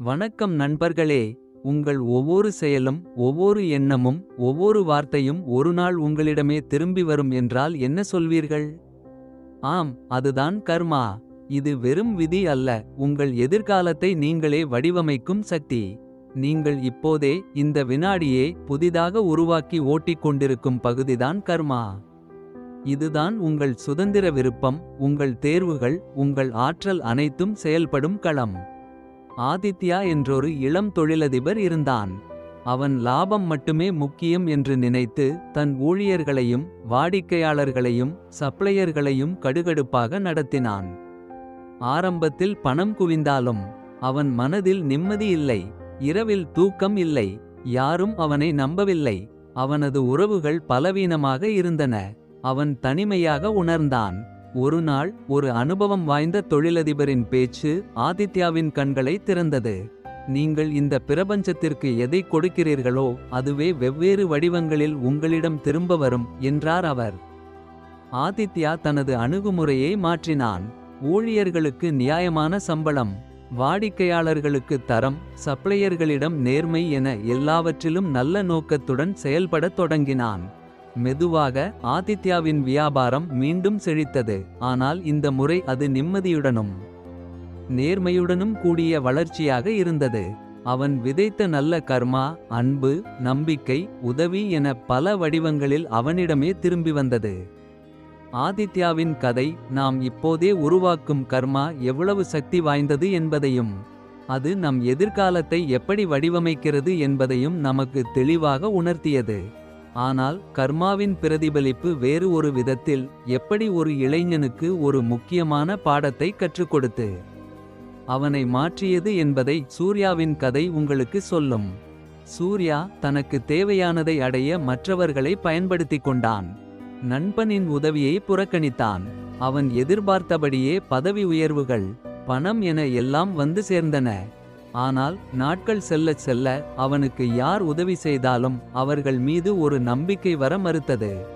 வணக்கம் நண்பர்களே உங்கள் ஒவ்வொரு செயலும் ஒவ்வொரு எண்ணமும் ஒவ்வொரு வார்த்தையும் ஒருநாள் உங்களிடமே திரும்பி வரும் என்றால் என்ன சொல்வீர்கள்? ஆம் அதுதான் கர்மா. இது வெறும் விதி அல்ல உங்கள் எதிர்காலத்தை நீங்களே வடிவமைக்கும் சக்தி. நீங்கள் இப்போதே இந்த வினாடியே புதிதாக உருவாக்கி ஓட்டிக் கொண்டிருக்கும் பகுதிதான் கர்மா. இதுதான் உங்கள் சுதந்திர விருப்பம் உங்கள் தேர்வுகள் உங்கள் ஆற்றல் அனைத்தும் செயல்படும் களம். ஆதித்யா என்றொரு இளம் தொழிலதிபர் இருந்தான். அவன் லாபம் மட்டுமே முக்கியம் என்று நினைத்து தன் ஊழியர்களையும் வாடிக்கையாளர்களையும் சப்ளையர்களையும் கடுகடுப்பாக நடத்தினான். ஆரம்பத்தில் பணம் குவிந்தாலும் அவன் மனதில் நிம்மதி இல்லை இரவில் தூக்கம் இல்லை யாரும் அவனை நம்பவில்லை அவனது உறவுகள் பலவீனமாக இருந்தன அவன் தனிமையாக உணர்ந்தான். ஒரு நாள் ஒரு அனுபவம் வாய்ந்த தொழிலதிபரின் பேச்சு ஆதித்யாவின் கண்களை திறந்தது. நீங்கள் இந்த பிரபஞ்சத்திற்கு எதை கொடுக்கிறீர்களோ அதுவே வெவ்வேறு வடிவங்களில் உங்களிடம் திரும்ப வரும் என்றார் அவர். ஆதித்யா தனது அணுகுமுறையை மாற்றினான். ஊழியர்களுக்கு நியாயமான சம்பளம் வாடிக்கையாளர்களுக்கு தரம் சப்ளையர்களிடம் நேர்மை என எல்லாவற்றிலும் நல்ல நோக்கத்துடன் செயல்படத் தொடங்கினான். மெதுவாக ஆதித்யாவின் வியாபாரம் மீண்டும் செழித்தது. ஆனால் இந்த முறை அது நிம்மதியுடனும் நேர்மையுடனும் கூடிய வளர்ச்சியாக இருந்தது. அவன் விதைத்த நல்ல கர்மா அன்பு நம்பிக்கை உதவி என பல வடிவங்களில் அவனிடமே திரும்பி வந்தது. ஆதித்யாவின் கதை நாம் இப்போதே உருவாக்கும் கர்மா எவ்வளவு சக்தி வாய்ந்தது என்பதையும் அது நம் எதிர்காலத்தை எப்படி வடிவமைக்கிறது என்பதையும் நமக்கு தெளிவாக உணர்த்தியது. ஆனால் கர்மாவின் பிரதிபலிப்பு வேறு ஒரு விதத்தில் எப்படி ஒரு இளைஞனுக்கு ஒரு முக்கியமான பாடத்தை கற்றுக் கொடுத்து அவனை மாற்றியது என்பதை சூர்யாவின் கதை உங்களுக்கு சொல்லும். சூர்யா தனக்கு தேவையானதை அடைய மற்றவர்களை பயன்படுத்திக் கொண்டான். நண்பனின் உதவியை புறக்கணித்தான். அவன் எதிர்பார்த்தபடியே பதவி உயர்வுகள் பணம் என எல்லாம் வந்து சேர்ந்தன. ஆனால் நாட்கள் செல்ல செல்ல அவனுக்கு யார் உதவி செய்தாலும் அவர்கள் மீது ஒரு நம்பிக்கை வர மறுத்தது.